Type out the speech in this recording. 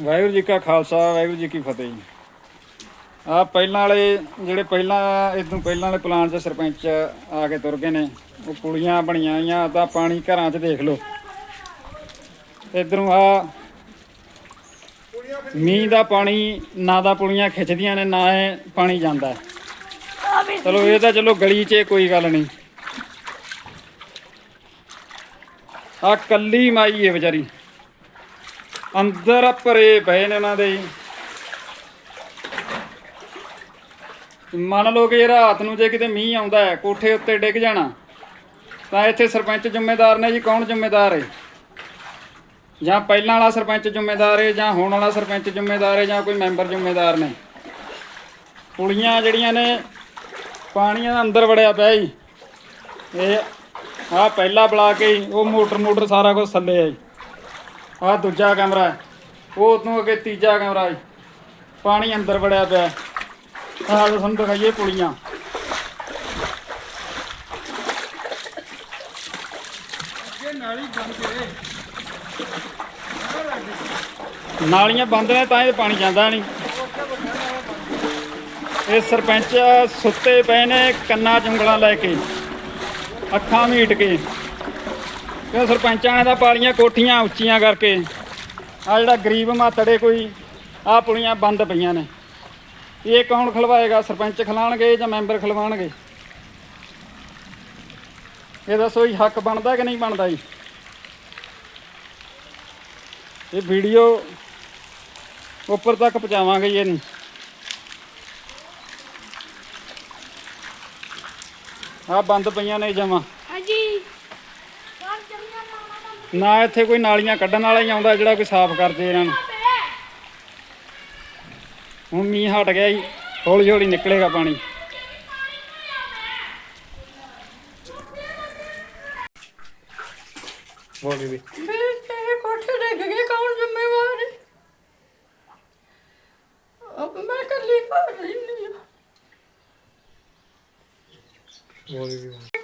ਵਾਹਿਗੁਰੂ ਜੀ ਕਾ ਖਾਲਸਾ, ਵਾਹਿਗੁਰੂ ਜੀ ਕੀ ਫਤਿਹ। ਜੀ ਆ ਪਹਿਲਾਂ ਵਾਲੇ ਜਿਹੜੇ ਪਹਿਲਾਂ ਇਦੋਂ ਪਹਿਲਾਂ ਵਾਲੇ ਪਲਾਨ 'ਚ ਸਰਪੰਚ ਆ ਕੇ ਤੁਰ ਗਏ ਨੇ, ਉਹ ਪੁਲੀਆਂ ਬਣੀਆਂ ਆਈਆਂ ਤਾਂ ਪਾਣੀ ਘਰਾਂ 'ਚ ਦੇਖ ਲਓ। ਇਧਰੋਂ ਆ, ਮੀਂਹ ਦਾ ਪਾਣੀ, ਨਾ ਦਾ ਪੁਲੀਆਂ ਖਿੱਚਦੀਆਂ ਨੇ, ਨਾ ਇਹ ਪਾਣੀ ਜਾਂਦਾ। ਚਲੋ ਇਹ ਤਾਂ ਚਲੋ ਗਲੀ 'ਚ ਕੋਈ ਗੱਲ ਨਹੀਂ। ਆ ਕੱਲੀ ਮਾਈ ਹੈ ਵਿਚਾਰੀ। ਅੰਦਰ ਭਰੇ ਪਏ ਨੇ ਉਹਨਾਂ ਦੇ। ਮੰਨ ਲਓ ਕਿ ਰਾਤ ਨੂੰ ਜੇ ਕਿਤੇ ਮੀਂਹ ਆਉਂਦਾ ਹੈ, ਕੋਠੇ ਉੱਤੇ ਡਿੱਗ ਜਾਣਾ, ਤਾਂ ਇੱਥੇ ਸਰਪੰਚ ਜ਼ਿੰਮੇਦਾਰ ਨੇ ਜੀ, ਕੌਣ ਜ਼ਿੰਮੇਦਾਰ ਹੈ? ਜਾਂ ਪਹਿਲਾਂ ਵਾਲਾ ਸਰਪੰਚ ਜ਼ਿੰਮੇਦਾਰ ਹੈ, ਜਾਂ ਹੁਣ ਵਾਲਾ ਸਰਪੰਚ ਜ਼ਿੰਮੇਦਾਰ ਹੈ, ਜਾਂ ਕੋਈ ਮੈਂਬਰ ਜ਼ਿੰਮੇਦਾਰ ਨੇ? ਪੁਲੀਆਂ ਜਿਹੜੀਆਂ ਨੇ, ਪਾਣੀਆਂ ਦੇ ਅੰਦਰ ਵੜਿਆ ਪਿਆ ਜੀ। ਇਹ ਆ ਪਹਿਲਾ ਬਲਾ ਕੇ ਉਹ ਮੋਟਰ ਮੋਟਰ ਸਾਰਾ ਕੁਝ ਥੱਲੇ ਆ ਜੀ। ਆ ਦੂਜਾ ਕਮਰਾ ਹੈ। ਉਹ ਤੋਂ ਅੱਗੇ ਤੀਜਾ ਕਮਰਾ ਹੈ। ਪਾਣੀ ਅੰਦਰ ਵੜਿਆ ਪਿਆ ਆਹ ਤੁਹਾਨੂੰ ਦਿਖਾਈਏ ਪੁਲੀਆਂ। ਨਾਲੀਆਂ ਬੰਦ ਨੇ ਤਾਂ ਇਹ ਪਾਣੀ ਜਾਂਦਾ ਨਹੀਂ। ਇਹ ਸਰਪੰਚ ਸੁੱਤੇ ਪਏ ਨੇ ਕੰਨਾਂ 'ਚ ਉਂਗਲਾਂ ਲੈ ਕੇ। ਅੱਖਾਂ ਮੀਟ ਕੇ। ਕਿ ਸਰਪੰਚਾਂ ਨੇ ਤਾਂ ਪਾਲੀਆਂ ਕੋਠੀਆਂ ਉੱਚੀਆਂ ਕਰਕੇ ਆ ਜਿਹੜਾ ਗਰੀਬ ਮਾਤੜੇ ਕੋਈ, ਆ ਪੁਲੀਆਂ ਬੰਦ ਪਈਆਂ ਨੇ। ਇਹ ਕੌਣ ਖਲਵਾਏਗਾ? ਸਰਪੰਚ ਖਲਾਣਗੇ ਜਾਂ ਮੈਂਬਰ ਖਲਵਾਣਗੇ? ਇਹ ਦੱਸੋ ਜੀ, ਹੱਕ ਬਣਦਾ ਕਿ ਨਹੀਂ ਬਣਦਾ ਜੀ? ਇਹ ਵੀਡੀਓ ਉੱਪਰ ਤੱਕ ਪਹੁੰਚਾਵਾਂਗੇ ਜੀ ਇਹਨੂੰ। ਆ ਬੰਦ ਪਈਆਂ ਨੇ ਜਮਾ। ਨਾ ਇੱਥੇ ਕੋਈ ਨਾਲੀਆਂ ਕੱਢਣ ਵਾਲਾ ਹੀ ਆਉਂਦਾ ਜਿਹੜਾ ਕੋਈ ਸਾਫ਼ ਕਰਦੇ ਇਹਨਾਂ ਨੂੰ। ਹੁਣ ਮੀਂਹ ਹਟ ਗਿਆ ਜੀ ਹੌਲੀ ਹੌਲੀ ਨਿਕਲੇਗਾ ਪਾਣੀ। ਬੋਲੀ ਵੀ। ਮੇਰੇ ਕੋਠੇ ਡਿੱਗ ਗਏ ਕੌਣ ਜ਼ਿੰਮੇਵਾਰ ਹੈ? ਅਬ ਮੈਂ ਕੱਲੀ ਘਰ ਰਹਿੰਦੀ ਹਾਂ। ਬੋਲੀ ਵੀ